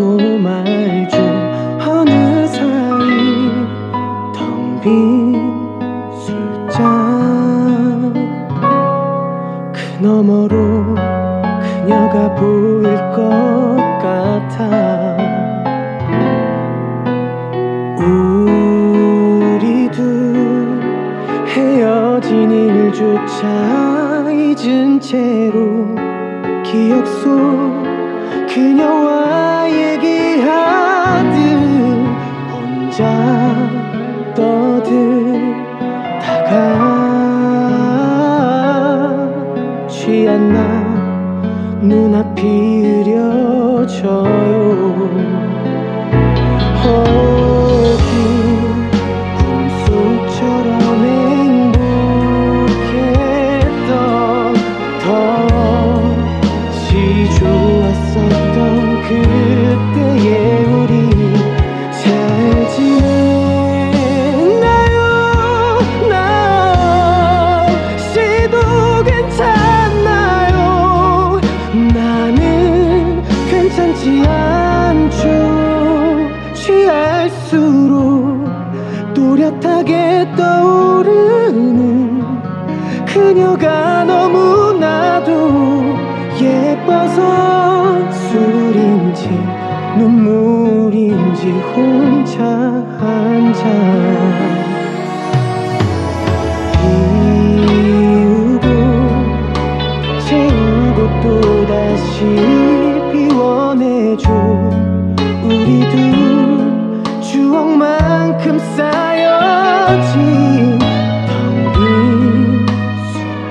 삼키고 말죠. 어느 사이 텅 빈 술잔. 그 너머로 그녀가 보일 것 같아. 우리 둘 헤어진 일조차 잊은 채로 기억 속 그녀와 흐려져요 취할수록 또렷하게 떠오르는 그녀가 너무나도 예뻐서 술인지 눈물인지 혼자 쌓여진 텅빈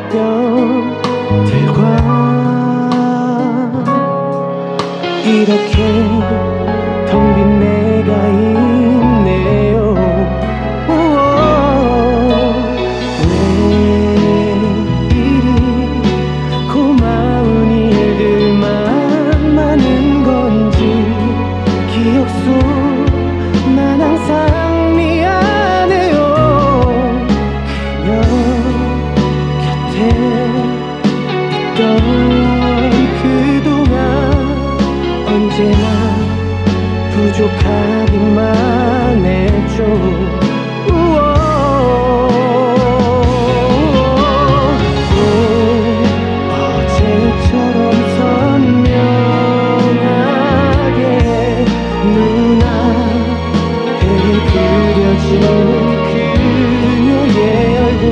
숲벽들과 이렇게 살던 그동안 언제나 부족하기만 했죠. 어, 어제처럼 선명하게 눈앞에 그려지는 그녀의 얼굴.